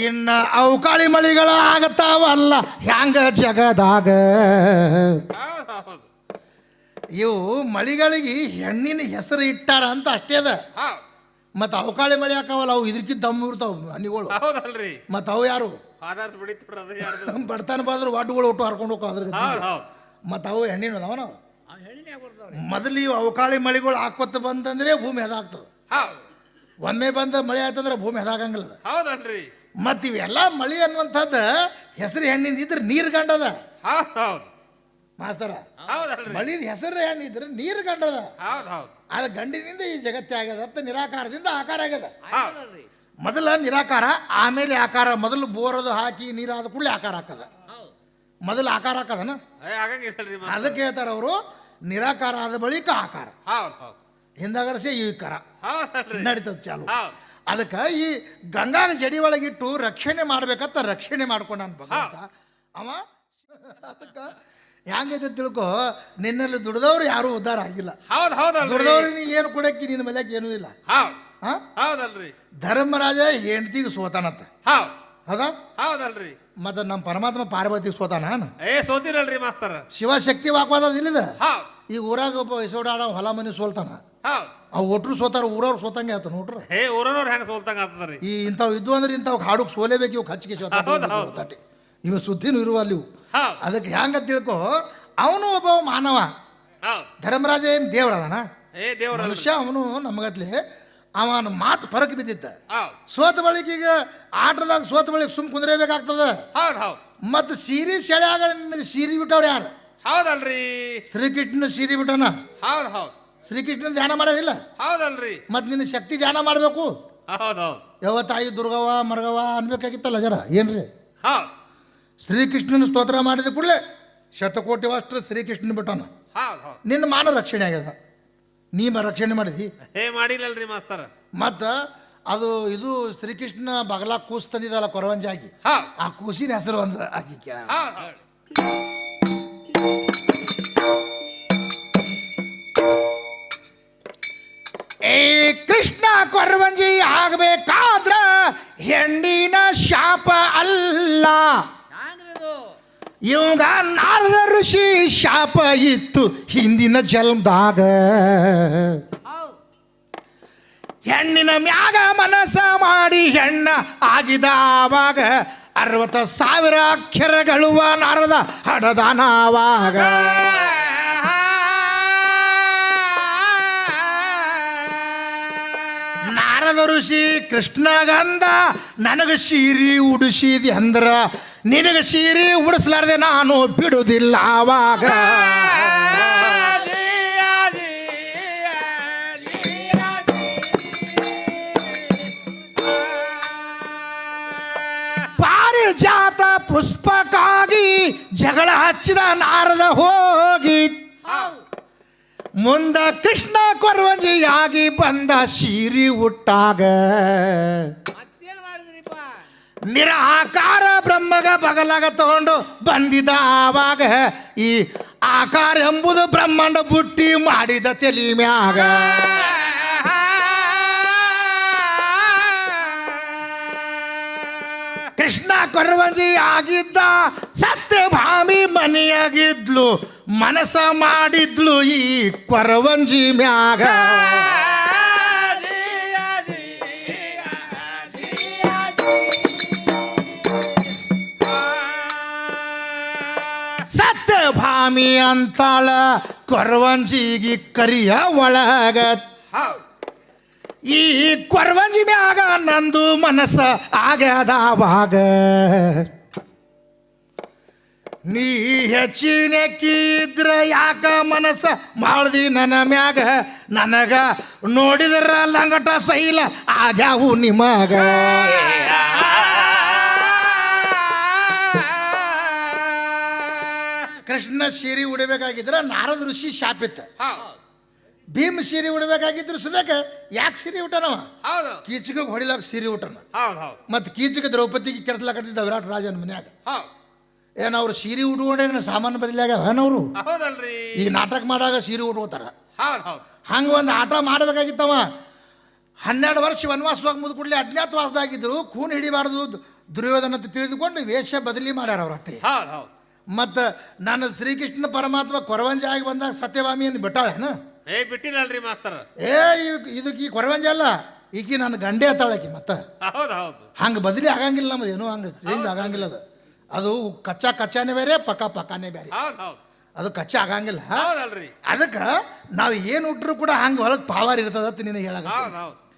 ಇನ್ನ ಅವಕಾಳಿ ಮಳಿಗಳ ಆಗತಾವಲ್ಲ ಹ್ಯಾಂಗ ಜಗದಾಗ? ಇವು ಮಳಿಗಳಿಗೆ ಹೆಣ್ಣಿನ ಹೆಸರು ಇಟ್ಟಾರ ಅಂತ ಅಷ್ಟೇ ಅದ. ಹೌದು. ಮತ್ತು ಅವಕಾಳಿ ಮಳಿ ಹಾಕವಲ್ಲ ಅವು ಇದ್ರಕ್ಕಿಂತ ದಮ್ ಇರ್ತಾವ ಹಣ್ಣಿಗಳು. ಹೌದಲ್ರಿ. ಮತ್ತು ಅವು ಯಾರು? ಬಡತನ ಬಂದ್ರೆ ವಾಟುಗಳು ಒಟ್ಟು ಹರ್ಕೊಂಡು ಹೋಗೋ ಅದ್ರ ಮತ್ತು ಅವು ಹೆಣ್ಣಿನ ಅದಾವನ ಮೊದಲು ಇವು ಅವಕಾಳಿ ಮಳಿಗಳು ಹಾಕೋತ ಬಂತಂದ್ರೆ ಭೂಮಿ ಅದಾಗ್ತದ ಹೌದು. ಒಮ್ಮೆ ಬಂದ ಮಳೆ ಆಯ್ತಂದ್ರೆ ಭೂಮಿ ಅದಾಗಂಗಿಲ್ಲ ಅದು. ಹೌದಲ್ರಿ. ಮತ್ತು ಇವೆಲ್ಲ ಮಳಿ ಅನ್ನುವಂಥದ್ದು ಹೆಸರು ಹೆಣ್ಣಿಂದ ಇದ್ರೆ ನೀರು ಗಂಡದ. ಮಾಸ್ತರ ಮಳಿದ ಹೆಸರು ಹೆಣ್ಣಿದ್ರೆ ನೀರು ಗಂಡದ. ಅದು ಗಂಡಿನಿಂದ ಈ ಜಗತ್ತೇ ಆಗ್ಯದ ಅಂತ ನಿರಾಕಾರದಿಂದ ಆಕಾರ ಆಗ್ಯದ. ಮೊದಲ ನಿರಾಕಾರ ಆಮೇಲೆ ಆಕಾರ ಮೊದಲು ಬೋರದು ಹಾಕಿ ನೀರಾದ ಕೂಡಲೇ ಆಕಾರ ಹಾಕದ. ಮೊದಲು ಆಕಾರ ಹಾಕದನ? ಅದಕ್ಕೆ ಹೇಳ್ತಾರೆ ಅವರು ನಿರಾಕಾರ ಆದ ಬಳಿಕ ಆಕಾರ. ಹೌದು ಹೌದು. ಹಿಂದಾಗರ್ಸೆ ಈ ಕಾರ. ನಡೀತದ ಚಾಲು. ಅದಕ್ಕೆ ಈ ಗಂಗಾನ ಜಡಿ ಒಳಗಿಟ್ಟು ರಕ್ಷಣೆ ಮಾಡ್ಬೇಕಂತ ರಕ್ಷಣೆ ಮಾಡ್ಕೊಂಡಾನ ಭಗವಂತ. ಅವ ಅದಕ್ಕೆ ಹೆಂಗೈತೆ ತಿಳ್ಕೊ ನಿನ್ನಲ್ಲಿ ದುಡ್ದವ್ರು ಯಾರು ಉದ್ಧಾರ ಆಗಿಲ್ಲ. ಹೌದು ನೀ ದುಡ್ದವ್ರಿಗೆ ಏನು ಕೊಡಕ್ಕೆ ನಿನ್ನ ಮೇಲೆ ಏನೂ ಇಲ್ಲ. ಹೌದು. ಹೌದಲ್ರಿ ಧರ್ಮರಾಜ ಹೆಂಡತಿಗೆ ಸೋತಾನಂತ. ಹೌದು. ಹೌದಾ? ಹೌದಲ್ರಿ ಮತ್ತ ನಮ್ಮ ಪರಮಾತ್ಮ ಪಾರ್ವತಿ ಸೋತಾನ ಏ ಸೋತಿರಲ್ರಿ ಮಾಸ್ತರ. ಶಿವಶಕ್ತಿ ವಾಕ್ವಾದ ಇಲ್ಲಿದ? ಹೌದು. ಈ ಊರಾಗ ಒಬ್ಬ ಹೊಲ ಮನೆ ಸೋಲ್ತಾನ. ಅವು ಒಟ್ರು ಸೋತಾರ ಊರವ್ರು ಸೋತಂಗೆ ಆಯ್ತು ನೋಡ್ರಿ? ಹೇ ಊರನವ್ರು ಹೆಂಗ ಸೋಲ್ತಂಗ ಆತದ್ರಿ? ಈ ಇಂಥವು ಇದ್ವು ಅಂದ್ರೆ ಇಂಥವು ಹಾಡುಕ್ ಸೋಲೇಬೇಕು ಇವು ಹೌದು. ಸೋತಾಟಿ ಇವ ಸುದ್ದಿನೂ ಇರುವ ಅಲ್ಲಿ ಇವು. ಅದಕ್ಕೆ ಹೆಂಗ ತಿಳ್ಕೊ ಅವನು ಒಬ್ಬ ಮಾನವ. ಧರ್ಮರಾಜ ಏನ್ ದೇವರದಾನ ಮನುಷ್ಯ ಅವನು ನಮಗತ್ಲೆ. ಅವನ ಮಾತು ಪರಕ್ ಬಿದ್ದಿದ್ದ. ಸೋತ ಬಳಿಕ ಈಗ ಆಟದಾಗ ಸೋತ ಬಳಿಕ ಸುಮ್ ಕುಂದ್ರೇಬೇಕಾಗ್ತದ? ಮತ್ತು ಸೀರೆ ಸೆಳೆಯಾಗ ಸೀರಿ ಸೀರೆ ಬಿಟ್ಟವ್ರು ಯಾರು? ಹೌದಲ್ರಿ. ಶ್ರೀಕೃಷ್ಣ ಸೀರಿ ಬಿಟ್ಟನ? ಹೌದು ಹೌದು. ಶ್ರೀಕೃಷ್ಣನ ಧ್ಯಾನ ಮಾಡೋದಿಲ್ಲ ಹೌದಲ್ರಿ. ಮತ್ತು ನಿನ್ನ ಶಕ್ತಿ ಧ್ಯಾನ ಮಾಡಬೇಕು? ಯಾವ ತಾಯಿ ದುರ್ಗವ ಮರ್ಗವ ಅನ್ಬೇಕಾಗಿತ್ತಲ್ಲ ಜರ? ಏನ್ರಿ? ಹೌದು ಶ್ರೀಕೃಷ್ಣನ ಸ್ತೋತ್ರ ಮಾಡಿದ ಕೂಡಲೇ ಶತಕೋಟಿ ಅಷ್ಟು ಶ್ರೀಕೃಷ್ಣನ ಬಿಟ್ಟನ. ಹೌದು ಹೌದು ನಿನ್ನ ಮಾನ ರಕ್ಷಣೆ ಆಗ್ಯದ. ನೀ ಮ ರಕ್ಷಣೆ ಮಾಡಿದಿ. ಹೇ ಮಾಡಿಲ್ಲಲ್ರಿ ಮಾಸ್ತರ. ಮತ್ತ ಅದು ಇದು ಶ್ರೀಕೃಷ್ಣ ಬಗಲ ಕೂಸ್ ತಂದಿದ್ದಲ್ಲ ಆಗಿ ಹೌದು ಆ ಕೂಸಿನ ಹೆಸರು ಒಂದು ಆಗಿ ಕೇಳ. you. ಹೌದು. ಏ ಕೃಷ್ಣ ಕೊರವಂಜಿ ಆಗಬೇಕಾದ್ರ ಹೆಣ್ಣಿನ ಶಾಪ ಅಲ್ಲ. ಇವಾಗ ನಾರದ ಋಷಿ ಶಾಪ ಇತ್ತು ಹಿಂದಿನ ಜನ್ಮದಾಗ. ಹೆಣ್ಣಿನ ಮ್ಯಾಗ ಮನಸ ಮಾಡಿ ಹೆಣ್ಣ ಆಗಿದ ಆವಾಗ ಅರವತ್ತ ಸಾವಿರ ಅಕ್ಷರಗಳುವ ನಾರದ ಹಡದಾನವಾಗ ಋಷಿ? ಕೃಷ್ಣಗಂಧ. ನನಗೆ ಸೀರಿ ಉಡಿಸಿದಿ ಅಂದ್ರ ನಿನಗೆ ಸೀರಿ ಉಡಿಸ್ಲಾರ್ದೆ ನಾನು ಬಿಡುವುದಿಲ್ಲ ಆವಾಗ ಪಾರಿಜಾತ ಪುಷ್ಪಕ್ಕಾಗಿ ಜಗಳ ಹಚ್ಚಿದ ನಾರದ ಹೋಗಿ. ಮುಂದ ಕೃಷ್ಣ ಕೊರವಂಜಿಯಾಗಿ ಬಂದ ಸೀರಿ ಹುಟ್ಟಾಗ ನಿರಾಕಾರ ಬ್ರಹ್ಮಗ ಬಗಲಾಗ ತಗೊಂಡು ಬಂದಿದ ಆವಾಗ ಈ ಆಕಾರ ಎಂಬುದು ಬ್ರಹ್ಮಾಂಡ ಬುಟ್ಟಿ ಮಾಡಿದ ತಲಿ ಮ್ಯಾಗ. ಕೃಷ್ಣ ಕೊರವಂಜಿ ಆಗಿದ್ದ ಸತ್ಯಭಾಮಿ ಮನೆಯಾಗಿದ್ಲು, ಮನಸ ಮಾಡಿದ್ಲು ಈ ಕೊರವಂಜಿ ಮ್ಯಾಗ. ಸತ್ಯಭಾಮಿ ಅಂತಾಳ ಕೊರವಂಜಿಗೆ ಕರಿಯ ಒಳಗ. ಈ ಕೊರವಂಜಿ ಮ್ಯಾಗ ನಂದು ಮನಸ್ಸ ಆಗ್ಯದಾವಾಗ ನೀ ಹೆಚ್ಚಿನ ಹೆಚ್ಚಿನಕ್ಕಿದ್ರ ಯಾಕ ಮನಸ್ಸ ಮಾಡ್ದಿ ನನ್ನ ಮ್ಯಾಗ? ನನಗ ನೋಡಿದ್ರ ಲಂಗಟ ಸೈಲ ಆಗ್ಯಾವು ನಿಮಗ ಕೃಷ್ಣ ಸೀರೆ ಉಡಬೇಕಾಗಿದ್ರ ನಾರದ ಋಷಿ ಶಾಪಿತ್ತು. ಭೀಮ್ ಸೀರೆ ಉಡ್ಬೇಕಾಗಿದ್ರು ಸುದಕ ಯಾಕೆ ಸೀರೆ ಉಟ್ಟನವ? ಹೌದು. ಕೀಚಕ ಹೊಡಿಲಾಕ ಸೀರೆ ಉಟ್ಟನ. ಹೌದು ಹೌದು. ಮತ್ತು ಕೀಚಕ ದ್ರೌಪದಿಗೆ ಕೆಡ್ತಲಾಕತ್ತಿದ್ದ ವಿರಾಟ್ ರಾಜನ ಮನ್ಯಾಗ. ಹೌದು. ಏನು ಅವ್ರು ಸೀರೆ ಉಟ್ಕೊಂಡ್ರೆ ಸಾಮಾನು ಬದಲಾಗ ಏನವ್ರು ಹೌದಲ್ರಿ. ಈಗ ನಾಟಕ ಮಾಡಾಗ ಸೀರೆ ಉಟ್ಕೋತಾರ. ಹೌದು ಹೌದು. ಹಂಗೆ ಒಂದು ಆಟ ಮಾಡಬೇಕಾಗಿತ್ತವ. ಹನ್ನೆರಡು ವರ್ಷ ವನವಾಸವಾಗಿ ಮುದ್ ಕೂಡಲೇ ಅಜ್ಞಾತವಾಸದಾಗಿದ್ದರು ಖೂನ್ ಹಿಡಿಬಾರದು ದುರ್ಯೋಧನ ಅಂತ ತಿಳಿದುಕೊಂಡು ವೇಷ ಬದಲಿ ಮಾಡ್ಯಾರ ಅವ್ರ ಅಟ್ಟೆ ಹೌದು ಹೌದು. ಮತ್ತು ನನ್ನ ಶ್ರೀಕೃಷ್ಣ ಪರಮಾತ್ಮ ಕೊರವಂಜ ಆಗಿ ಬಂದಾಗ ಬಿಟ್ಟಾಳೆ ಬಿಟ್ಟಾಳೇನ? ಏ ಬಿಟ್ಟಿಲ್ಲಲ್ರಿ ಮಾಸ್ತರ್. ಏ ಇದಕ್ಕೆ ಈ ಕೊರವಂಜ ಅಲ್ಲ. ಈಕಿ ನನ್ನ ಗಂಡೆ ಅತ್ತಾಳಕಿ ಮತ್ತೆ. ಹೌದು ಹೌದು. ಹಂಗೆ ಬದಲಿ ಆಗಂಗಿಲ್ಲ ನಮ್ದು ಏನೂ ಹಂಗೆ ಚೇಂಜ್ ಆಗಂಗಿಲ್ಲ ಅದು. ಅದು ಕಚ್ಚಾ ಕಚ್ಚಾನೇ ಬೇರೆ ಪಕ್ಕ ಪಕ್ಕಾನೇ ಬೇರೆ. ಹೌದು ಹೌದು. ಅದು ಕಚ್ಚಾ ಆಗಂಗಿಲ್ಲ. ಹೌದಲ್ರಿ. ಅದಕ್ಕೆ ನಾವು ಏನು ಉಟ್ರು ಕೂಡ ಹಂಗೆ ಹೊರಗೆ ಪಾವರ್ ಇರ್ತದ ಅಂತ ನೀನು ಹೇಳಕ್ಕೆ ಹೌದು ಹೌದು.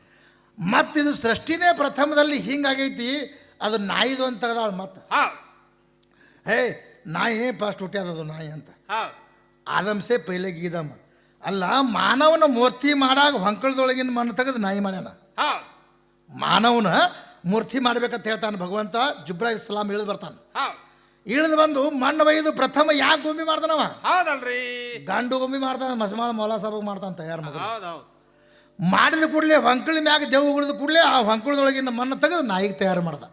ಮತ್ತಿದು ಸೃಷ್ಟಿನೇ ಪ್ರಥಮದಲ್ಲಿ ಹಿಂಗಾಗೈತಿ ಅದು ನಾಯಿದು ಅಂತ ತೆಗ್ದಾಳ ಮತ್ತೆ. ಹೌದು. ಹೇ ನಾಯಿ ಫಸ್ಟ್ ಹುಟ್ಟ್ಯಾದ ಅದು ನಾಯಿ ಅಂತ. ಆದಮ್ಸೆ ಪೈಲೆ ಗೀದಮ್ಮ ಅಲ್ಲ ಮಾನವನ ಮೂರ್ತಿ ಮಾಡಾಗ ಹೊಂಕಳದೊಳಗಿನ ಮಣ್ಣು ತೆಗೆದು ನಾಯಿ ಮಾಡ್ಯಾನ. ಮಾನವನ ಮೂರ್ತಿ ಮಾಡ್ಬೇಕಂತ ಹೇಳ್ತಾನೆ ಭಗವಂತ ಜುಬ್ರಾ ಇಸ್ಲಾಂ ಇಳಿದು ಬರ್ತಾನೆ. ಇಳಿದು ಬಂದು ಮಣ್ಣು ಬೈದು ಪ್ರಥಮ ಯಾಕೆ ಗೊಂಬಿ ಮಾಡ್ತಾನವ ಹೌದಲ್ರಿ. ಗಂಡು ಗೊಂಬಿ ಮಾಡ್ತಾನ ಮಸಮಾಳ ಮೊಲ ಸಾಬಗ್ ಮಾಡ್ತಾನೆ ತಯಾರು ಮಗ ಮಾಡಿದ ಕೂಡಲೇ ಹೊಂಕಳಿ ಮ್ಯಾಗ ದೇವ್ ಉಳಿದ ಕೂಡಲೇ ಆ ಹೊಂಕಳದೊಳಗಿನ ಮಣ್ಣು ತೆಗೆದು ನಾಯಿಗೆ ತಯಾರು ಮಾಡ್ದ.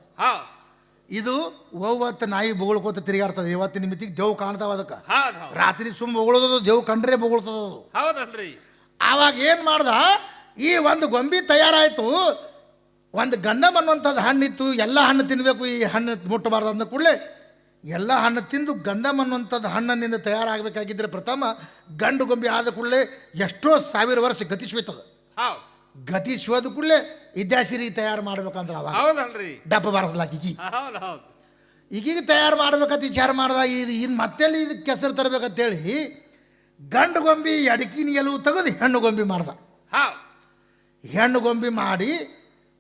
ಇದು ಹೋಗುವತ್ತ ನಾಯಿ ಬೊಗಳ್ಕೋತ ತಿರುಗಾಡ್ತದೆ. ಇವತ್ತಿನ ಮಿತಿಗೆ ದೇವ್ ಕಾಣ್ತಾವ ಅದಕ್ಕೆ. ರಾತ್ರಿ ಸುಮ್ಮ ಬೊಗಳೋದು ದೇವ್ ಕಂಡ್ರೆ ಬೊಗಳ್ತದ ಹೌದಲ್ರಿ. ಆವಾಗ ಏನು ಮಾಡ್ದ? ಈ ಒಂದು ಗೊಂಬಿ ತಯಾರಾಯಿತು. ಒಂದು ಗಂಧಮ್ ಅನ್ನುವಂಥದ್ದು ಹಣ್ಣಿತ್ತು. ಎಲ್ಲ ಹಣ್ಣು ತಿನ್ನಬೇಕು ಈ ಹಣ್ಣು ಮುಟ್ಟಬಾರ್ದು ಅಂದ ಕೂಡಲೇ ಎಲ್ಲ ಹಣ್ಣು ತಿಂದು ಗಂಧಮ್ ಅನ್ನುವಂಥದ್ದು ಹಣ್ಣಿನಿಂದ ತಯಾರಾಗಬೇಕಾಗಿದ್ದರೆ ಪ್ರಥಮ ಗಂಡು ಗೊಂಬಿ ಆದ ಕೂಡಲೇ ಎಷ್ಟೋ ಸಾವಿರ ವರ್ಷ ಗತಿಸ್ಬೇತದ ಹೌದು ಶೋಧ ಕೂಡಲೇ ಇದ್ಯಾಸಿರಿ ತಯಾರು ಮಾಡ್ಬೇಕಂದ್ರೆ ಅವಾಗ. ಹೌದಲ್ರಿ. ಡಬ್ಬ ಬಾರಿಸ್ಲಾಕ ಈಗಿ ಹೌದು ಹೌದು. ಈಗೀಗ ತಯಾರು ಮಾಡ್ಬೇಕಂತ ವಿಚಾರ ಮಾಡಿದಾಗ ಇದು ಇನ್ನು ಮತ್ತೆಲ್ಲಿ ಇದಕ್ಕೆ ಕೆಸರು ತರಬೇಕಂತೇಳಿ ಗಂಡು ಗೊಂಬಿ ಅಡಕಿನ ಎಲುವು ತೆಗೆದು ಹೆಣ್ಣು ಗೊಂಬಿ ಮಾಡ್ದ. ಹೆಣ್ಣು ಗೊಂಬಿ ಮಾಡಿ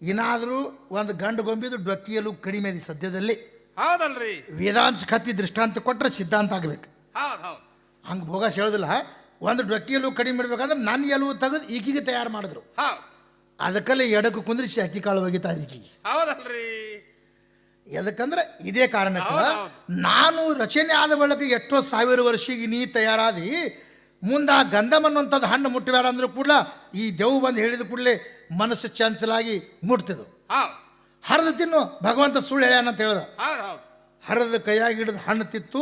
ಏನಾದರೂ ಒಂದು ಗಂಡು ಗೊಂಬಿದು ಡೊಕ್ಕಿಯಲು ಕಡಿಮೆ ಇದೆ ಸದ್ಯದಲ್ಲಿ. ಹೌದಲ್ರಿ. ವೇದಾಂಶ ಕತ್ತಿ ದೃಷ್ಟಾಂತ ಕೊಟ್ಟರೆ ಸಿದ್ಧಾಂತ ಆಗಬೇಕು. ಹೌದು ಹೌದು. ಹಂಗೆ ಭೋಗಾಸ್ ಹೇಳೋದಿಲ್ಲ. ಒಂದು ಡೊಕ್ಕಿಯಲ್ಲೂ ಕಡಿಮೆ ಮಾಡ್ಬೇಕಂದ್ರೆ ನನ್ನ ಎಲುವು ತೆಗೆದು ಈಕಿಗೆ ತಯಾರು ಮಾಡಿದ್ರು. ಅದಕ್ಕಲ್ಲೇ ಎಡಕ್ಕೆ ಕುಂದ್ರಿಸಿ ಅಕ್ಕಿ ಕಾಳು ಒಗಿತಾರೆ ಈಕಿಗೆ ಹೌದಲ್ರಿ. ಎದಕ್ಕಂದ್ರೆ ಇದೇ ಕಾರಣಕ್ಕೆ ನಾನು ರಚನೆ ಆದ ಬಳಿಕ ಎಷ್ಟೋ ಸಾವಿರ ವರ್ಷಿಗೆ ನೀ ತಯಾರಾದಿ ಮುಂದೆ ಆ ಗಂಧಮ್ ಅನ್ನುವಂಥದ್ದು ಹಣ್ಣು ಮುಟ್ಟಬೇಡ ಅಂದ್ರೆ ಕೂಡ ಈ ದೇವು ಬಂದು ಹೇಳಿದ ಕೂಡಲೇ ಮನಸ್ಸು ಚಂಚಲಾಗಿ ಮುಟ್ತಿದ್ದು ಹರಿದು ತಿನ್ನು ಭಗವಂತ ಸುಳ್ಳು ಹೇಳ್ಯಾನ ಅಂತ ಹೇಳ್ದ. ಹರಿದ ಕೈಯಾಗಿ ಹಿಡಿದು ಹಣ್ಣು ತಿತ್ತು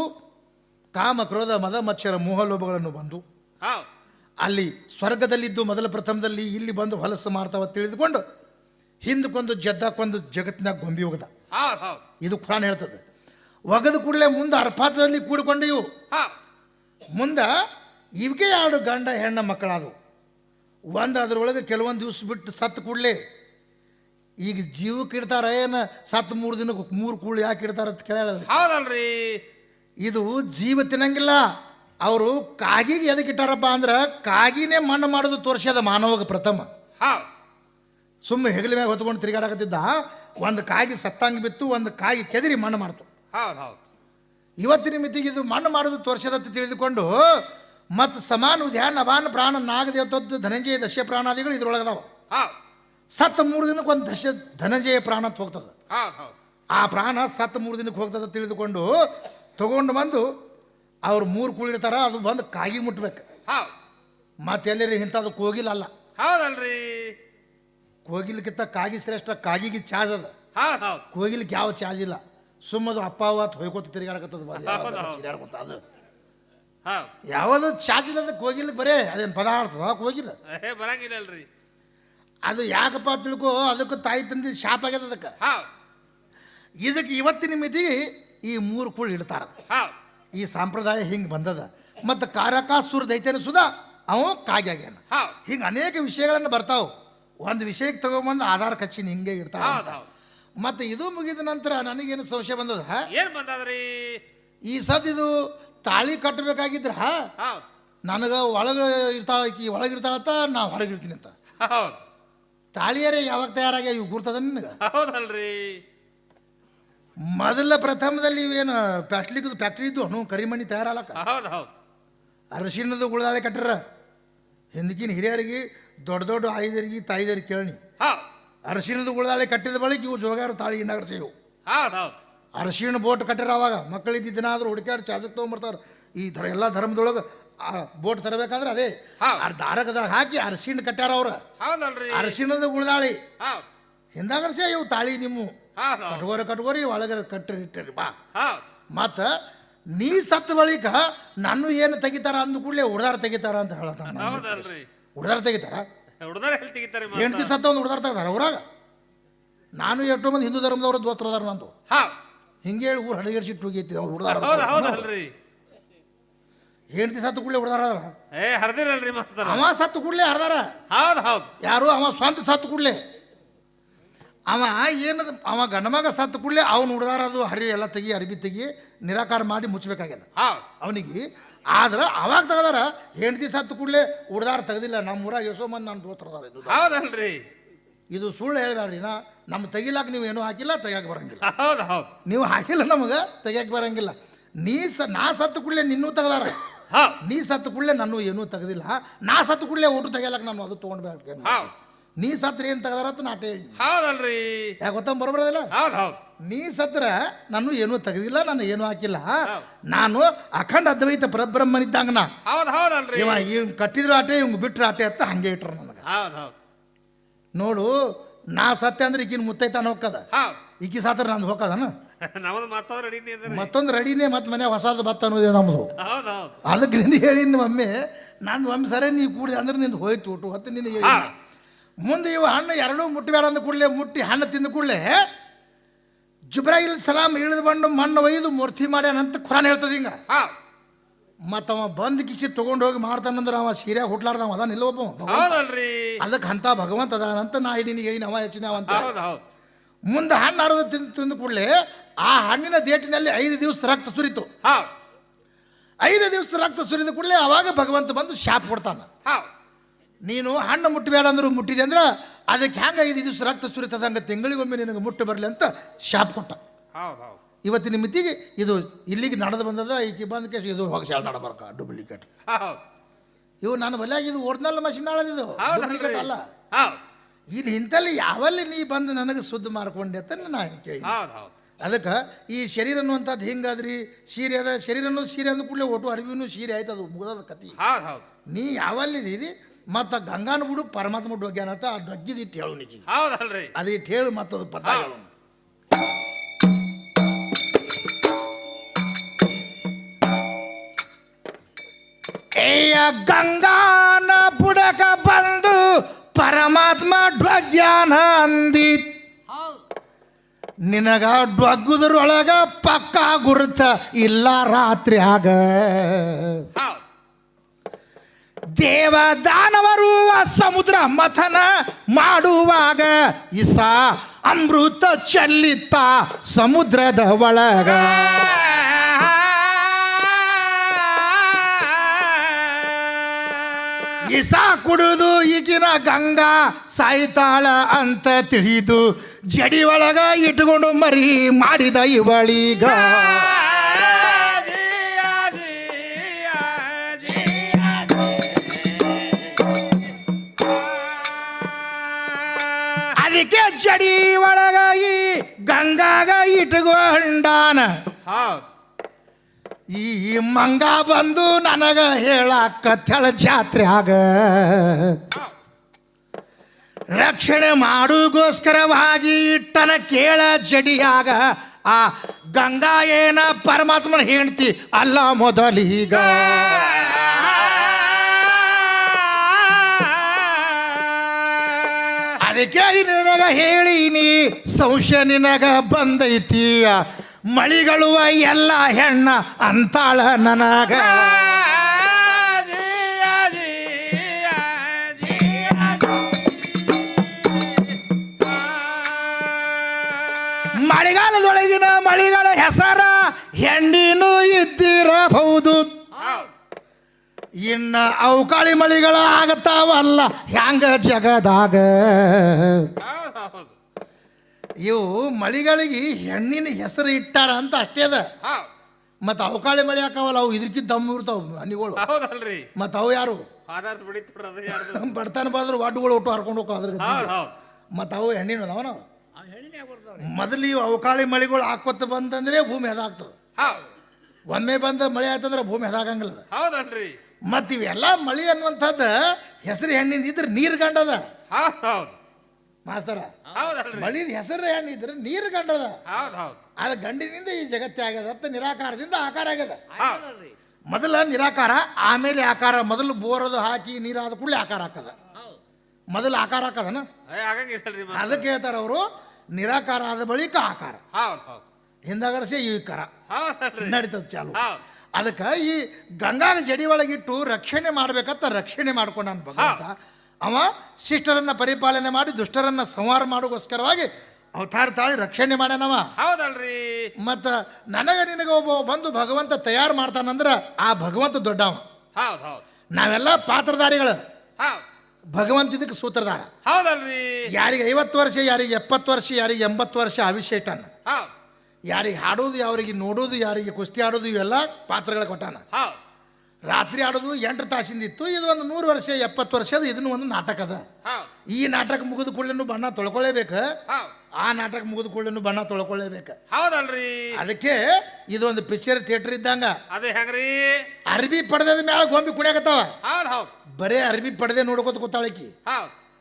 ಕಾಮ ಕ್ರೋಧ ಮದ ಮಚ್ಚರ ಮೋಹಲೋಭಗಳನ್ನು ಬಂದು. ಅಲ್ಲಿ ಸ್ವರ್ಗದಲ್ಲಿದ್ದು ಮೊದಲ ಪ್ರಥಮದಲ್ಲಿ ಇಲ್ಲಿ ಬಂದು ಹೊಲಸು ಮಾಡ್ತಾವ ತಿಳಿದುಕೊಂಡು ಹಿಂದಕ್ಕೊಂದು ಜದ್ದಕ್ಕೊಂದು ಜಗತ್ತಿನಾಗ ಗೊಂಬಿ ಹೋಗದ. ಇದು ಕುರಾನ್ ಹೇಳ್ತದೆ. ಒಗದ ಕೂಡಲೇ ಮುಂದೆ ಅರ್ಪಾತದಲ್ಲಿ ಕೂಡಿಕೊಂಡು ಇವು ಮುಂದೆ ಇವಕ್ಕೆ ಎರಡು ಗಂಡ ಹೆಣ್ಣ ಮಕ್ಕಳಾದವು. ಒಂದು ಅದರೊಳಗೆ ಕೆಲವೊಂದು ದಿವ್ಸ ಬಿಟ್ಟು ಸತ್ತು ಕೂಡಲೇ ಈಗ ಜೀವಕ್ಕೆ ಇಡ್ತಾರ ಏನು ಸತ್ತು ಮೂರು ದಿನಕ್ಕೆ ಮೂರು ಕೂಳು ಯಾಕೆ ಇಡ್ತಾರ ಅಂತ ಕೇಳಲ್ಲ. ಇದು ಜೀವ ತಿನ್ನಂಗಿಲ್ಲ. ಅವರು ಕಾಗಿಗೆ ಎದಕ್ಕೆ ಇಟ್ಟಾರಪ್ಪ ಅಂದ್ರೆ ಕಾಗಿನೇ ಮಣ್ಣು ಮಾಡೋದು ತೋರಿಸ್ಯದ ಮಾನವಗ ಪ್ರಥಮ. ಹೌದು ಸುಮ್ಮನೆ ಹೆಗಲ ಮ್ಯಾಗ ಹೊತ್ಕೊಂಡು ತಿರುಗಾಡಕತ್ತಿದ್ದ ಒಂದು ಕಾಗಿ ಸತ್ತಂಗೆ ಬಿತ್ತು ಒಂದು ಕಾಗಿ ಕೆದರಿ ಮಣ್ಣು ಮಾಡ್ತು. ಹೌದು ಹೌದು. ಇವತ್ತಿನ ಮಿತಿಗೆ ಇದು ಮಣ್ಣು ಮಾಡೋದು ತೋರಿಸದಂತ ತಿಳಿದುಕೊಂಡು ಮತ್ತು ಸಮಾನ ಧ್ಯಾನ ಅಭಾನ ಪ್ರಾಣ ನಾಗದೇವತದ್ದು ಧನಂಜಯ ದಶ ಪ್ರಾಣಾದಿಗಳು ಇದ್ರೊಳಗೆ ಅದಾವ. ಸತ್ತ ಮೂರು ದಿನಕ್ಕೆ ಒಂದು ದಶ ಧನಂಜಯ ಪ್ರಾಣ ಅಂತ ಹೋಗ್ತದೆ. ಆ ಪ್ರಾಣ ಸತ್ತ ಮೂರು ದಿನಕ್ಕೆ ಹೋಗ್ತದೆ ತಿಳಿದುಕೊಂಡು ತಗೊಂಡು ಬಂದು ಅವ್ರು ಮೂರು ಕುಳಿರ್ತಾರ ಅದು ಬಂದು ಕಾಗಿ ಮುಟ್ಬೇಕು. ಹೌದು. ಮತ್ತೆ ಎಲ್ಲರಿ ಇಂಥದ್ದು ಕೋಗಿಲ್ ಅಲ್ಲ. ಹೌದಲ್ರಿ. ಕೋಗಿಲ್ಕಿತ್ತ ಕಾಗಿ ಶ್ರೇಷ್ಠ ಕಾಗಿಗೆ ಚಾರ್ಜ್ ಅದ. ಹೌದು ಹೌದು. ಕೋಗಿಲಿಕ್ಕೆ ಯಾವ ಚಾರ್ಜ್ ಇಲ್ಲ. ಸುಮ್ಮದು ಅಪ್ಪ ಅವತ್ತು ಹೊಯ್ಕೋತ ತಿರುಗಾಡಕತ್ತದ ತಿರುಗಾಡ್ಕೊತ ಅದು. ಹೌದು. ಯಾವುದು ಚಾರ್ಜ್ ಇಲ್ಲದ ಕೋಗಿಲ್ ಬರೇ ಅದೇನು ಪದಾರ್ಥ ಕೋಗಿಲ್ಲ ಏ ಬರಂಗಿಲ್ಲಲ್ರಿ. ಅದು ಯಾಕಪ್ಪ ತಿಳ್ಕೊ ಅದಕ್ಕೆ ತಾಯಿ ತಂದಿ ಶಾಪ್ ಆಗ್ಯದ ಅದಕ್ಕೆ. ಹೌದು. ಇದಕ್ಕೆ ಇವತ್ತಿನ ಮಿತಿ ಈ ಮೂರು ಕುಳ್ ಇಡ್ತಾರ. ಹೌದು. ಈ ಸಂಪ್ರದಾಯ ಹಿಂಗೆ ಬಂದದ. ಮತ್ತು ಕಾರಕಾಸುರ ದೈತ್ಯನ ಸುಧಾ ಅವ ಕಾಗ್ಯಾಗ್ಯಾನ ಹಿಂಗೆ ಅನೇಕ ವಿಷಯಗಳನ್ನು ಬರ್ತಾವೆ. ಒಂದು ವಿಷಯಕ್ಕೆ ತಗೊಂಬಂದು ಆಧಾರ ಕಚ್ಚಿನ ಹಿಂಗೆ ಇರ್ತಾವೆ ಮತ್ತು ಇದು ಮುಗಿದ ನಂತರ ನನಗೇನು ಸಂಶಯ ಬಂದದ? ಏನು ಬಂದದ್ರಿ? ಈ ಸದ್ ಇದು ತಾಳಿ ಕಟ್ಟಬೇಕಾಗಿದ್ರ ನನಗೆ ಒಳಗೆ ಇರ್ತಾಳ ಈಕಿ ಒಳಗೆ ಇರ್ತಾಳತ್ತ ನಾ ಹೊರಗೆ ಇರ್ತೀನಿ ಅಂತ. ತಾಳಿಯರೇ ಯಾವಾಗ ತಯಾರಾಗ್ಯಾವ ಇವು ಗುರ್ತದ ನಿನಗೆ? ಹೌದಲ್ರಿ. ಮೊದಲ ಪ್ರಥಮದಲ್ಲಿ ಇವೇನು ಪ್ಲಾಸ್ಟಿಕ್ದು ಫ್ಯಾಕ್ಟ್ರಿ ಇದ್ದು ಹಣ್ಣು ಕರಿಮಣಿ ತಯಾರಲ್ಲಕ್ಕ ಹೌದು ಹೌದು ಅರಿಶಿಣದ ಗುಳದಾಳೆ ಕಟ್ಟರ ಹಿಂದಕಿನ ಹಿರಿಯರಿಗೆ ದೊಡ್ಡ ದೊಡ್ಡ ಆಯ್ದರಿಗೆ ತಾಯಿದರಿಗೆ ಕೇಳಿ ಅರಿಶಿಣದ ಗುಳದಾಳೆ ಕಟ್ಟಿದ ಬಳಿಕ ಇವು ಜೋಗಾರು ತಾಳಿ ಹೌದು ಅರಿಶಿಣ ಬೋಟ್ ಕಟ್ಟಿರ ಅವಾಗ ಮಕ್ಕಳಿದ್ದ ದಿನ ಆದ್ರೂ ಹುಡುಕಾಡಿ ಚಾಜಕ್ ತೊಗೊಂಬರ್ತಾರೆ. ಈ ಥರ ಎಲ್ಲ ಧರ್ಮದೊಳಗೆ ಆ ಬೋಟ್ ತರಬೇಕಾದ್ರೆ ಅದೇ. ದಾರಕದಾಗ ಹಾಕಿ ಅರಸಿನ ಕಟ್ಟಾರ ಅವ್ರ. ಅರಿಶಿಣದ ಗುಳದಾಳಿ ಹೌದು. ಹಿಂದಾಗರ್ಸೆ ಇವು ತಾಳಿ ನಿಮ್ಮ. ಕಟ್ಕೋರಿ ಕಟ್ಕೋರಿ ಒಳಗರ ಕಟ್ಟಿರಿ ಇಟ್ಟಿರಿ ಬಾ. ಮತ್ತು ನೀ ಸತ್ತ ಬಳಿಕ ನಾನು ಏನು ತೆಗಿತಾರ ಅಂದ ಕೂಡಲೇ ಹುಡ್ದಾರ ತೆಗಿತಾರ ಅಂತ ಹೇಳತ್ತಾನ ಹುಡ್ದಾರ ತೆಗಿತಾರ? ಹೆಂಡತಿ ಸತ್ತ ಒಂದು ಹುಡ್ದಾರ ತೆಗ್ದಾರ ಊರಾಗ? ನಾನು ಎಷ್ಟೋ ಮಂದಿ ಹಿಂದೂ ಧರ್ಮದವ್ರ ದೋಸ್ತರ ಅದಾರ ನಂದು. ಹಿಂಗೆ ಹೇಳಿ ಊರು ಹಡಗಿಡ್ಸಿಟ್ಟು ಹೋಗೈತಿ ಅವ್ರು ಹುಡ್ದಾರ ಹೆಂಡತಿ ಸತ್ತು ಕೂಡಲೇ ಹುಡ್ದಾರ ಅದಾರ? ಅವ ಸತ್ತು ಕೂಡಲೇ ಹರ್ದಾರ? ಯಾರು? ಅವ ಸ್ವಂತ ಸತ್ತು ಕೂಡಲೇ. ಅವ ಏನದು ಅವ ಗಂಡಮಗ ಸತ್ತು ಕೂಡಲೇ ಅವ್ನು ಹುಡ್ದಾರ ಅದು ಹರಿ ಎಲ್ಲ ತೆಗಿ ಅರಿಬಿ ತೆಗಿ ನಿರಾಕಾರ ಮಾಡಿ ಮುಚ್ಚಬೇಕಾಗ್ಯದ ಅವನಿಗೆ ಆದ್ರೆ ಅವಾಗ ತೆಗದಾರ ಹೆಂಡತಿ ಸತ್ತು ಕೂಡಲೇ ಹುಡ್ದಾರ ತೆಗೆದಿಲ್ಲ ನಮ್ಮ ಊರ ಎಷ್ಟೋ ಮಂದಿ ನಾನು ದೋತ್ರದಾರ ಇದು. ಹೌದಲ್ರಿ. ಇದು ಸುಳ್ಳು ಹೇಳ್ಬೇಡ್ರಿ ನಾ ನಮ್ಮ ತೆಗಿಲಾಕ ನೀವು ಏನೂ ಹಾಕಿಲ್ಲ ತೆಗಿಯಕ್ಕೆ ಬರಂಗಿಲ್ಲ. ಹೌದು ಹೌದು. ನೀವು ಹಾಕಿಲ್ಲ ನಮಗೆ ತೆಗಿಯಕ್ಕೆ ಬರಂಗಿಲ್ಲ. ನೀ ಸ ನಾ ಸತ್ತು ಕೂಡಲೇ ನಿನ್ನೂ ತಗದಾರ. ನೀ ಸತ್ತು ಕೂಡಲೇ ನಾನು ಏನೂ ತೆಗೆದಿಲ್ಲ. ನಾ ಸತ್ತು ಕೂಡಲೇ ಊಟ ತೆಗಿಯಲಕ್ಕೆ ನಾನು ಅದು ತೊಗೊಂಡ್ಬೇಕು ನೀ ಸತ್ರ ಏನು ತೆಗ್ದಾರ ಅಂತ ನಾಟ ಹೇಳಿ ಹೌದಲ್ರಿ. ಯಾಕೆ ಗೊತ್ತ ಬರಬಾರದಿಲ್ಲ? ಹೌದು ಹೌದು. ನೀ ಸತ್ರ ನಾನು ಏನು ತೆಗ್ದಿಲ್ಲ ನಾನು ಏನೂ ಹಾಕಿಲ್ಲ. ನಾನು ಅಖಂಡ ಅದ್ವೈತ ಪರಬ್ರಹ್ಮನಿದ್ದಂಗ ನಾ. ಹೌದು ಹೌದಲ್ರಿ. ಇವ ಇವ್ ಕಟ್ಟಿದ್ರು ಆಟೆ ಇವ್ ಬಿಟ್ರ ಆಟೆ ಅಂತ ಹಂಗೆ ಇಟ್ರು ನನಗೆ. ಹೌದು ಹೌದು. ನೋಡು ನಾ ಸತ್ಯ ಅಂದ್ರೆ ಈಗಿನ ಮುತ್ತೈತಾನ ಹೋಗ್ಕದ ಈಕಿ ಸಾತ್ರ ನಂದು ಹೋಗದನ ಮತ್ತೊಂದು ರೆಡಿನೇ ಮತ್ತೊಂದು ರೆಡಿನೇ ಮತ್ತೆ ಮನೆ ಹೊಸದು ಬತ್ತ ಅನ್ನೋದೇ ನಮ್ಮದು ಹೌದು ಅದಕ್ಕೆ ನಿಂದು ಹೇಳಿ ಒಮ್ಮೆ ನಾನು ಒಮ್ಮೆ ಸರಿ ನೀ ಕೂಡಿದೆ ಅಂದ್ರೆ ನಿಂದು ಹೋಯ್ತು ಊಟ ಹೊತ್ತು ನಿನ್ನ ಹೇಳಿ. ಮುಂದೆ ಇವು ಹಣ್ಣು ಎರಡೂ ಮುಟ್ಟಬೇಡ ಅಂದ ಕೂಡಲೇ ಮುಟ್ಟಿ ಹಣ್ಣು ತಿಂದ ಕೂಡಲೇ ಜುಬ್ರಾಯಿಲ್ ಸಲಾಮ್ ಇಳಿದು ಬಂದು ಮಣ್ಣು ಒಯ್ದು ಮೂರ್ತಿ ಮಾಡ್ಯಾನಂತ ಖುರಾನ್ ಹೇಳ್ತದೆ ಹಿಂಗ. ಮತ್ತ ಅವ ಬಂದ್ ಕಿಸಿ ತಗೊಂಡು ಹೋಗಿ ಮಾಡ್ತಾನಂದ್ರೆ ಅವ ಸೀರೆ ಹುಟ್ಲಾರ್ದವ ಅದ ನಿಲ್ವಪ್ಪ ಹೌದಲ್ರಿ. ಅದಕ್ಕೆ ಅಂತ ಭಗವಂತ ಅದಾನಂತ ನಾ ನಿನಗೆ ಹೇಳಿ ಅವ ಹೆಚ್ಚಿನವ ಅಂತ. ಮುಂದೆ ಹಣ್ಣು ಆಡೋದು ತಿಂದು ತಿಂದ ಕೂಡಲೇ ಆ ಹಣ್ಣಿನ ದೇಟಿನಲ್ಲಿ ಐದು ದಿವಸ ರಕ್ತ ಸುರಿತು. ಐದು ದಿವಸ ರಕ್ತ ಸುರಿದ ಕೂಡಲೇ ಅವಾಗ ಭಗವಂತ ಬಂದು ಶಾಪ್ ಕೊಡ್ತಾನ. ನೀನು ಹಣ್ಣು ಮುಟ್ಟಬೇಡ ಅಂದ್ರು ಮುಟ್ಟಿದೆ ಅಂದ್ರೆ ಅದಕ್ಕೆ ಹೆಂಗೆ ಐದು ದಿವಸ ರಕ್ತ ಸುರಿತದ ಹಂಗೆ ತಿಂಗಳಿಗೊಮ್ಮೆ ನಿನಗೆ ಮುಟ್ಟು ಬರಲಿ ಅಂತ ಶಾಪ್ ಕೊಟ್ಟ. ಹೌದು ಹೌದು. ಇವತ್ತಿನ ಮಿತಿಗೆ ಇದು ಇಲ್ಲಿಗೆ ನಡೆದು ಬಂದದ ಈಕೆ ಬಂದ ಕೇಸ್ ಇದು ಹೋಗಿ ಶಾಲೆ ನಡಬಾರ್ಕ ಡೂಪ್ಲಿಕೇಟ್ ಇವು ನಾನು ಬಲ್ಯಾಗ ಇದು ಓಡ್ನಲ್ಲ ಮಷಿನ್ ಇದು ಡೂಪ್ಲಿಕೇಟ್ ಅಲ್ಲ. ಇಲ್ಲಿ ಇಂಥಲ್ಲಿ ಯಾವಲ್ಲಿ ನೀ ಬಂದು ನನಗೆ ಸುದ್ದ ಮಾಡ್ಕೊಂಡೆ ಅಂತ ನಾನು ಕೇಳಿ ಅದಕ್ಕೆ ಈ ಶರೀರ ಅನ್ನುವಂಥದ್ದು ಹಿಂಗಾದ್ರಿ? ಸೀರೆ ಅದ ಶರೀರ ಅನ್ನೋದು ಸೀರೆ ಅಂದ ಕೂಡಲೇ ಒಟ್ಟು ಅರಿವಿನೂ ಸೀರೆ ಆಯ್ತು ಅದು ಮುಗಿದ ಕತಿ ನೀ ಯಾವಲ್ಲಿದ್ದೀರಿ ಮತ್ತು ಗಂಗಾನ ಬಿಡು ಪರಮಾತ್ಮ ಡೊಗ್ಯಾನ ಅಂತ ಡೊಗ್ಗಿದ ಇಟ್ಟು ಹೇಳು ನೀಕಿ ಹೌದಲ್ರಿ. ಅದು ಇಟ್ಟು ಹೇಳು ಮತ್ತದು ಪದ ಹೇಳು. ಏಯ ಗಂಗಾನ ಬುಡಕ ಬಂದು ಪರಮಾತ್ಮ ಡ್ವಗ್ಯಾನ ಅಂದಿ. ನಿನಗ ಡೊಗ್ಗುದ್ರೊಳಗ ಪಕ್ಕ ಗುರುತ ಇಲ್ಲ ರಾತ್ರಿ ಹೌದು. ದೇವ ದಾನವರು ಸಮುದ್ರ ಮಥನ ಮಾಡುವಾಗ ಇಸ ಅಮೃತ ಚಲ್ಲಿತ್ತ ಸಮುದ್ರದ ಒಳಗ. ಇಸ ಕುಡಿದು ಈಗಿನ ಗಂಗಾ ಸಾಯ್ತಾಳ ಅಂತ ತಿಳಿದು ಜಡಿ ಒಳಗ ಇಟ್ಕೊಂಡು ಮರಿ ಮಾಡಿದ ಇವಳಿಗ. ಜಡಿ ಒಳಗ ಈ ಗಂಗಾಗ ಇಟ್ಕೊಂಡಾನ ಹೌದು. ಈ ಮಂಗ ಬಂದು ನನಗ ಜಾತ್ರೆ ಆಗ. ರಕ್ಷಣೆ ಮಾಡುಗೋಸ್ಕರವಾಗಿ ಇಟ್ಟನ ಕೇಳ ಜಡಿಯಾಗ ಆ ಗಂಗಾ ಏನ ಪರಮಾತ್ಮನ ಹೇಳ್ತಿ ಅಲ್ಲ ಮೊದಲೀಗ. ಅದಕ್ಕೆ ನಿನಗ ಹೇಳಿನಿ, ಸಂಶಯ ನಿನಗ ಬಂದೈತಿ ಮಳಿಗಳುವ ಎಲ್ಲ ಹೆಣ್ಣ ಅಂತಾಳ ನನಗ. ಮಳೆಗಾಲದೊಳಗಿನ ಮಳಿಗಳ ಹೆಸರ ಹೆಣ್ಣಿನೂ ಇದ್ದಿರಬಹುದು. ಇನ್ನ ಅವಕಾಳಿ ಮಳಿಗಳ ಆಗತಾವಲ್ಲ ಹ್ಯಾಂಗ ಜಗದಾಗ? ಇವು ಮಳಿಗಳಿಗೆ ಹೆಣ್ಣಿನ ಹೆಸರು ಇಟ್ಟಾರ ಅಂತ ಅಷ್ಟೇ ಅದ. ಹೌದು ಮತ್ತು ಅವಕಾಳಿ ಮಳಿ ಹಾಕವಲ್ಲ ಅವು ಇದಕ್ಕಿಂತ ದಮ್ ಇರ್ತಾವ ಹಣ್ಣಿಗಳು ಹೌದಲ್ರಿ. ಮತ್ತು ಅವು ಯಾರು? ಬಡತನ ಬಂದ್ರೆ ವಾಟುಗಳು ಒಟ್ಟು ಹರ್ಕೊಂಡು ಹೋಗೋ ಅದ್ರ ಮತ್ತು ಅವು ಹೆಣ್ಣಿನ ಅದಾವನ ಮೊದಲು ಇವು ಅವಕಾಳಿ ಮಳಿಗಳು ಹಾಕೋತ ಬಂತಂದ್ರೆ ಭೂಮಿ ಅದಾಗ್ತದ. ಹೌದು. ಒಮ್ಮೆ ಬಂದ ಮಳೆ ಆಯ್ತಂದ್ರೆ ಭೂಮಿ ಅದಾಗಂಗಿಲ್ಲ ಹೌದಲ್ರಿ. ಮತ್ತು ಇವೆಲ್ಲ ಮಳಿ ಅನ್ನುವಂಥದ್ದು ಹೆಸರು ಹೆಣ್ಣಿಂದ ಇದ್ರೆ ನೀರು ಗಂಡದ. ಮಾಸ್ತರ ಮಳಿದ ಹೆಸರು ಹೆಣ್ಣಿದ್ರೆ ನೀರು ಗಂಡದ. ಅದು ಗಂಡಿನಿಂದ ಈ ಜಗತ್ತೇ ಆಗ್ಯದ ಅಂತ ನಿರಾಕಾರದಿಂದ ಆಕಾರ ಆಗ್ಯದ. ಮೊದಲ ನಿರಾಕಾರ ಆಮೇಲೆ ಆಕಾರ ಮೊದಲು ಬೋರದು ಹಾಕಿ ನೀರಾದ ಕೂಡಲೇ ಆಕಾರ ಹಾಕದ. ಮೊದಲು ಆಕಾರ ಹಾಕದನ? ಅದಕ್ಕೆ ಹೇಳ್ತಾರೆ ಅವರು ನಿರಾಕಾರ ಆದ ಬಳಿಕ ಆಕಾರ. ಹೌದು ಹೌದು. ಹಿಂದಾಗರ್ಸಿ ಈ ಕಾರ. ನಡೀತದ ಚಾಲು. ಅದಕ್ಕೆ ಈ ಗಂಗಾನ ಜಡಿ ಒಳಗಿಟ್ಟು ರಕ್ಷಣೆ ಮಾಡ್ಬೇಕಂತ ರಕ್ಷಣೆ ಮಾಡ್ಕೊಂಡಾನ ಭಗವಂತ. ಅವ ಶಿಷ್ಟರನ್ನ ಪರಿಪಾಲನೆ ಮಾಡಿ ದುಷ್ಟರನ್ನ ಸಂಹಾರ ಮಾಡೋಗೋಸ್ಕರವಾಗಿ ಅವತಾರ ತಾಳಿ ರಕ್ಷಣೆ ಮಾಡ್ಯಾನವ. ಹೌದಲ್ರಿ. ಮತ್ತ ನನಗ ನಿನಗ ಒಬ್ಬ ಬಂದು ಭಗವಂತ ತಯಾರು ಮಾಡ್ತಾನಂದ್ರ ಆ ಭಗವಂತ ದೊಡ್ಡವ. ನಾವೆಲ್ಲ ಪಾತ್ರಧಾರಿಗಳು. ಭಗವಂತ ಇದಕ್ಕೆ ಸೂತ್ರಧಾರ. ಹೌದಲ್ರಿ. ಯಾರಿಗೆ ಐವತ್ತು ವರ್ಷ ಯಾರಿಗೆ ಎಪ್ಪತ್ತು ವರ್ಷ ಯಾರಿಗೆ ಎಂಬತ್ತು ವರ್ಷ ಅಭಿಷೇಕನ ಯಾರಿಗೆ ಹಾಡೋದು ಯಾರಿಗೆ ನೋಡೋದು ಯಾರಿಗೆ ಕುಸ್ತಿ ಆಡೋದು ಇವೆಲ್ಲ ಪಾತ್ರಗಳ ಕೊಟ್ಟಾನ ರಾತ್ರಿ ಆಡೋದು ಎಂಟು ತಾಸಿಂದಿತ್ತು ಇದು ಒಂದು ನೂರು ವರ್ಷ ಎಪ್ಪತ್ತು ವರ್ಷದ ಇದನ್ನು ಒಂದು ನಾಟಕ ಅದ. ಈ ನಾಟಕ ಮುಗಿದ ಕೂಡಲೇ ಬಣ್ಣ ತೊಳ್ಕೊಳ್ಳೇಬೇಕು? ಆ ನಾಟಕ ಮುಗಿದ ಕೂಡಲೇ ಬಣ್ಣ ತೊಳ್ಕೊಳ್ಳೇಬೇಕು? ಹೌದಲ್ರಿ. ಅದಕ್ಕೆ ಇದೊಂದು ಪಿಕ್ಚರ್ ಥಿಯೇಟರ್ ಇದ್ದಂಗ. ಅದೇ ಹೆಂಗ್ರಿ? ಅರ್ಬಿ ಪಡೆದ ಮೇಲೆ ಗೊಂಬೆ ಹೌದು ಬರೇ ಅರ್ಬಿ ಪಡೆದೆ ನೋಡ್ಕೋತ ಕೂತಾಳಕಿ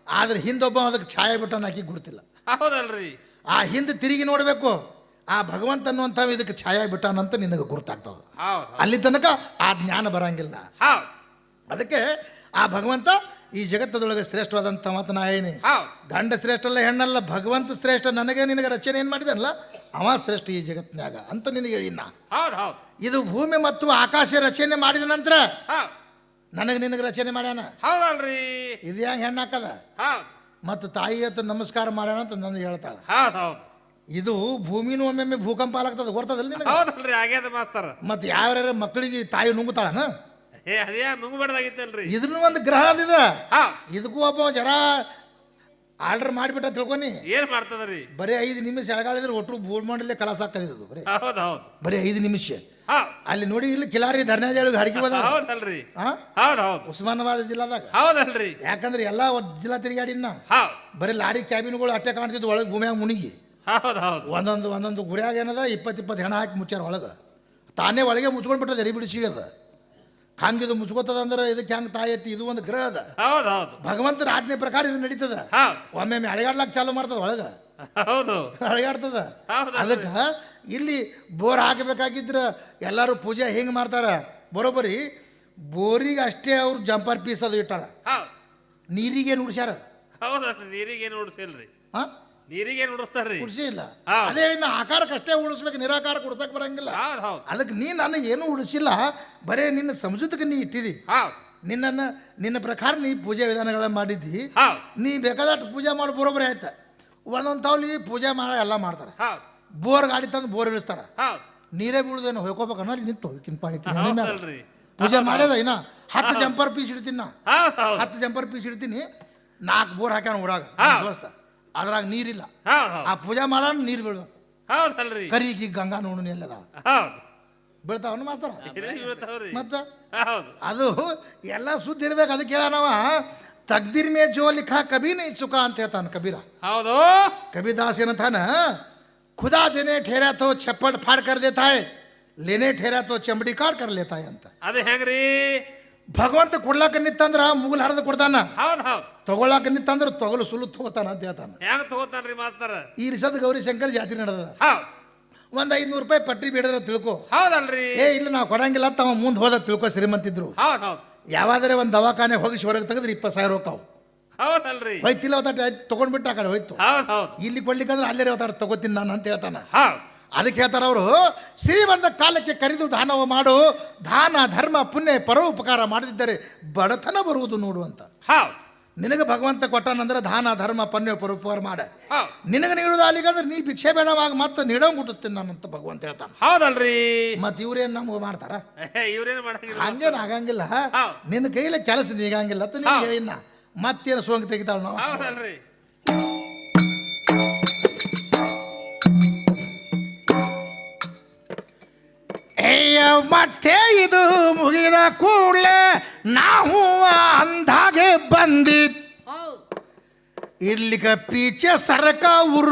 ಆದ್ರೆ ಹಿಂದೊಬ್ಬ ಅದಕ್ಕೆ ಛಾಯೆ ಬಿಟ್ಟಾನ ಆಕಿ ಗುರ್ತಿಲ್ಲ. ಹೌದಲ್ರಿ. ಆ ಹಿಂದೆ ತಿರುಗಿ ನೋಡಬೇಕು. ಆ ಭಗವಂತ ಅನ್ನುವಂಥ ಇದಕ್ಕೆ ಛಾಯಾ ಬಿಟ್ಟಾನಂತ ನಿನಗೆ ಗುರುತಾಗ್ತದೆ. ಅಲ್ಲಿ ತನಕ ಆ ಜ್ಞಾನ ಬರಂಗಿಲ್ಲ. ಅದಕ್ಕೆ ಆ ಭಗವಂತ ಈ ಜಗತ್ತದೊಳಗೆ ಶ್ರೇಷ್ಠವಾದಂಥ ಮತ ನಾ ಹೇಳೀನಿ. ಹೌದು. ಗಂಡ ಶ್ರೇಷ್ಠ ಅಲ್ಲ ಹೆಣ್ಣಲ್ಲ ಭಗವಂತ ಶ್ರೇಷ್ಠ ನನಗೆ ನಿನಗೆ ರಚನೆ ಏನು ಮಾಡಿದನಲ್ಲ? ಅವ ಶ್ರೇಷ್ಠ ಈ ಜಗತ್ತಿನಾಗ ಅಂತ ನಿನಗೆ ಹೇಳಿ ನಾ. ಇದು ಭೂಮಿ ಮತ್ತು ಆಕಾಶ ರಚನೆ ಮಾಡಿದ ನಂತರ ನನಗೆ ನಿನಗೆ ರಚನೆ ಮಾಡ್ಯಾನ? ಹೌದಲ್ರಿ. ಇದು ಹೆಂಗೆ ಹೆಣ್ಣು ಹಾಕದ ಹೌದು. ಮತ್ತು ತಾಯಿ ಅಂತ ನಮಸ್ಕಾರ ಮಾಡ್ಯಾನ ಅಂತ ನನಗೆ ಹೇಳ್ತಾಳೆ. ಇದು ಭೂಮಿನೂ ಒಮ್ಮೊಮ್ಮೆ ಭೂಕಂಪ ಆಗ್ತದೆ ಗೊತ್ತದಲ್ಲ ನಿನಗೆ? ಹೌದಲ್ರಿ ಆಗ್ಯದ ಮಾಸ್ತರ. ಮತ್ತು ಯಾವ್ಯಾರ ಮಕ್ಕಳಿಗೆ ತಾಯಿ ನುಂಗುತ್ತಾಳನ? ಏ ಅದೇ ನುಂಗ್ಬಾರ್ದಾಗಿತ್ತಲ್ರಿ. ಇದ್ರೂ ಒಂದು ಗ್ರಹ ಅದಿದ ಇದಕ್ಕೂ ಒಬ್ಬ ಜರ ಆರ್ಡರ್ ಮಾಡಿಬಿಟ್ಟ ತಿಳ್ಕೊನಿ ಏನ್ ಮಾಡ್ತದ್ರಿ? ಬರೀ ಐದು ನಿಮಿಷ ಎಳಗಾಡಿದ್ರೆ ಒಟ್ಟು ಭೂಮಂಡಲೇ ಕಲಾಸ ಇದು ಬರೀ. ಹೌದು ಹೌದು. ಬರೀ ಐದು ನಿಮಿಷ. ಅಲ್ಲಿ ನೋಡಿ ಇಲ್ಲಿ ಕಿಲಾರಿ ಧರ್ನಾಜಳಿಗೆ ಹಡಗಿ ಹೋದ ಹೌದಲ್ರಿ. ಹಾ ಹೌದು ಹೌದು. ಉಸ್ಮಾನಾಬಾದ್ ಜಿಲ್ಲಾದಾಗ. ಹೌದಲ್ರಿ. ಯಾಕಂದ್ರೆ ಎಲ್ಲಾ ಜಿಲ್ಲಾ ತಿರುಗಾಡಿನ. ಹಾ. ಬರೀ ಲಾರಿ ಕ್ಯಾಬಿನ್ಗಳು ಅಟ್ಟೆ ಕಾಣ್ತಿದ್ವು ಒಳಗೆ ಭೂಮಿಯಾಗ ಮುನಿಗಿ ಹೌದು ಹೌದು. ಒಂದೊಂದು ಒಂದೊಂದು ಗುರಿಯಾಗ ಏನದ? ಇಪ್ಪತ್ತು ಇಪ್ಪತ್ತು ಹೆಣ ಹಾಕಿ ಮುಚ್ಚಾರ ಒಳಗೆ. ತಾನೇ ಒಳಗೆ ಮುಚ್ಕೊಂಡು ಬಿಟ್ಟದ ಎರಿ ಬಿಡಿಸಿ ಅದ ಹಂಗಿದು ಮುಚ್ಕೋತದ ಅಂದ್ರೆ ಇದಕ್ಕೆ ಹೆಂಗೆ ತಾಯಿ ಎತ್ತಿ? ಇದು ಒಂದು ಗ್ರಹ ಅದ. ಹೌದು ಹೌದು. ಭಗವಂತನ ಆಜ್ಞೆ ಪ್ರಕಾರ ಇದು ನಡೀತದ. ಹೌದು. ಒಮ್ಮೊಮ್ಮೆ ಅಳಗಾಡ್ಲಾಕ ಚಾಲು ಮಾಡ್ತದ ಒಳಗೆ. ಹೌದು. ಅಳಗಾಡ್ತದ. ಅದಕ್ಕೆ ಇಲ್ಲಿ ಬೋರ್ ಹಾಕಬೇಕಾಗಿದ್ರ ಎಲ್ಲರೂ ಪೂಜೆ ಹೆಂಗೆ ಮಾಡ್ತಾರ. ಬರೋಬ್ಬರಿ ಬೋರಿಗೆ ಅಷ್ಟೇ ಅವ್ರು ಜಂಪರ್ ಪೀಸ್ ಅದು ಇಟ್ಟಾರ. ಹೌದು. ನೀರಿಗೆ ನುಡ್ಸ್ಯಾರ ಹೌದಲ್ರಿ ನೀರಿಗೆ ನುಡ್ಸಿಲ್ರಿ ಹಾ? ನೀರಿಗೆ ಉಡಿಸ್ತಾರ್ರಿ? ಉಡ್ಸೇ ಇಲ್ಲ. ಅದೇ ಇನ್ನು ಆಕಾರಕ್ಕೆ ಅಷ್ಟೇ ಉಳಿಸ್ಬೇಕು ನಿರಾಕಾರ ಉಡ್ಸಕ್ ಬರಂಗಿಲ್ಲ. ಹೌದು ಹೌದು. ಅದಕ್ಕೆ ನೀ ನನ್ನ ಏನು ಉಳಿಸಿಲ್ಲ ಬರೇ ನಿನ್ನ ಸಮಜುತಕ್ಕೆ ನೀ ಇಟ್ಟಿದಿ. ಹೌದು ನಿನ್ನನ್ನು ನಿನ್ನ ಪ್ರಕಾರ ನೀ ಪೂಜೆ ವಿಧಾನಗಳನ್ನ ಮಾಡಿದ್ದಿ. ಹೌದು ನೀ ಬೇಕಾದಷ್ಟು ಪೂಜೆ ಮಾಡಿ ಬರೋಬ್ಬರಿ ಆಯ್ತು. ಒಂದೊಂದು ತಾವ್ಲಿ ಪೂಜೆ ಮಾಡ ಎಲ್ಲ ಮಾಡ್ತಾರೆ. ಹೌದು ಬೋರ್ ಗಾಡಿ ತಂದು ಬೋರ್ ಇಳಿಸ್ತಾರ. ಹೌದು ನೀರೇ ಬೀಳುದೇನು ಹೋಗ್ಕೋಬೇಕನ್ನ ಅಲ್ಲಿ ನಿಂತು ಹೌದಲ್ರಿ. ಪೂಜೆ ಮಾಡ್ಯದ ಇನ್ನ? ಹತ್ತು ಜಂಪರ್ ಪೀಸ್ ಇಡ್ತೀನಿ ನಾ. ಹೌದು ಹೌದು. ಹತ್ತು ಜಂಪರ್ ಪೀಸ್ ಇಡ್ತೀನಿ ನಾಲ್ಕು ಬೋರ್ ಹಾಕ್ಯಾನ ಊರಾಗ. ನಮ್ ದೋಸ್ತ. ಅದ್ರಾಗ ನೀರಿಲ್ಲ. ಆ ಪೂಜೆ ಮಾಡೋಣ ನೀರು ಬೀಳ್ಬೇಕು ಹೌದಲ್ರಿ. ಕರಿಗಿ ಗಂಗಾ ನೋಡು ಎಲ್ಲದ. ಹೌದು. ಬೀಳ್ತಾವನು ಮತ್ತ? ಅದು ಎಲ್ಲ ಸುದ್ದಿ ಇರ್ಬೇಕು ಅದಕ್ಕೆ ಹೇಳೋಣವ ತಗ್ದಿರ್ ಮೇ ಜೋ ಲಿಖಾ ಕಬಿ ನೈ ಚುಕ ಅಂತ ಹೇಳ್ತಾನ ಕಬೀರ ಹೌದು. ಕಬೀದಾಸ್ ಏನಂತಾನ ಖುದಾ ದಿನೇ ಠೇರ್ಯಾ ತೋ ಛಪ್ಪಡ್ ಫಾಡ್ ಕರ್ದೇತಾಯ್ ಲೇನೆ ಠೇರ್ಯಾ ತೋ ಚಂಬಡಿ ಕಾಡ್ ಕರ್ಲೇತಾಯ್ ಅಂತ. ಅದು ಹೆಂಗ್ರಿ? ಭಗವಂತ ಕೊಡ್ಲಾಕ ನಿತ್ತಂದ್ರ ಮುಗುಲ್ ಹರಿದು ಕೊಡ್ತಾನ? ಹೌದು ನಿತ್ತಂದ್ರ ತೊಗಲು ಸುಲು ತಗೋತಾನ ಅಂತ ಹೇಳ್ತಾನ. ಹೆಂಗ್ ತಗೋತಾನ್ರಿ ಮಾಸ್ತರ? ಈ ರಿಸದ್ ಗೌರಿ ಶಂಕರ್ ಜಾತ್ರೆ ನಡೆದ ಹೌದು. ಒಂದ್ ಐದ್ನೂರು ರೂಪಾಯಿ ಪಟ್ಟಿ ಬಿಡದ್ರ ತಿಳ್ಕೊ. ಹೌದಲ್ರಿ. ಏ ಇಲ್ಲ ನಾವು ಕೊಡಂಗಿಲ್ಲ ತಾವ ಮುಂದ್ ಹೋದ ತಿಳ್ಕೊ ಶ್ರೀಮಂತಿದ್ರು. ಹೌದು ಹೌದು. ಯಾವಾದರೆ ಒಂದು ದವಾಖಾನೆ ಹೋಗಿ ಹೊರಗೆ ತೆಗೆದ್ರೆ ಇಪ್ಪತ್ತು ಸಾವಿರ ಹೋಗ್ತಾವ. ಹೌದಲ್ರಿ. ಹೋಯ್ತಿಲ್ಲ ಅವತ್ತಾಟ ತಗೊಂಡ್ಬಿಟ್ಟು ಆ ಕಡೆ ಹೋಯ್ತು. ಹೌದು ಹೌದು. ಇಲ್ಲಿ ಕೊಡ್ಲಿಕ್ಕಂದ್ರೆ ಅಲ್ಲೇ ಒತ್ತಾಟ ತಗೋತೀನಿ ನಾನು ಅಂತ ಹೇಳ್ತಾನ. ಹೌದು. ಅದಕ್ಕೆ ಹೇಳ್ತಾರೆ ಅವರು ಸಿರಿ ಬಂದ ಕಾಲಕ್ಕೆ ಕರೆದು ದಾನವ ಮಾಡು ದಾನ ಧರ್ಮ ಪುಣ್ಯ ಪರೋಪಕಾರ ಮಾಡದಿದ್ದರೆ ಬಡತನ ಬರುವುದು ನೋಡುವಂತ ಹೌದು. ನಿನಗೆ ಭಗವಂತ ಕೊಟ್ಟನಂದ್ರೆ ದಾನ ಧರ್ಮ ಪುಣ್ಯ ಪರೋಪಕಾರ ಮಾಡ. ನಿನಗೆ ನೀಡುವುದು ಅಲ್ಲಿಗಂದ್ರೆ ನೀ ಭಿಕ್ಷೆ ಬೇಡವಾಗ ಮತ್ತೆ ನೀಡೋ ಮುಟ್ಟಿಸ್ತೀನಿ ನಾನು ಅಂತ ಭಗವಂತ ಹೇಳ್ತಾನೆ. ಹೌದಲ್ರಿ. ಮತ್ತೆ ಇವ್ರೇನು ನಮ್ಗೆ ಮಾಡ್ತಾರ? ಇವ್ರೇನು ಮಾಡಂಗಿಲ್ಲ. ಹಂಗೇನು ಆಗಂಗಿಲ್ಲ. ನಿನ್ನ ಕೈಲೇ ಕೆಲಸ ನೀಗಂಗಿಲ್ಲ ಅಂತ ನೀನು. ಹೇಳಿನ ಮತ್ತೇನು ಸೋಂಕು ತೆಗಿತಾಳ ನಾವು? ಮತ್ತೆ ಇದು ಮುಗಿದ ಕೂಡಲೇ ನಾವು ಅಂದಾಗೆ ಹೌದು. ಇಲ್ಲಿಗ ಪೀಚೆ ಸರಕ ಉರ್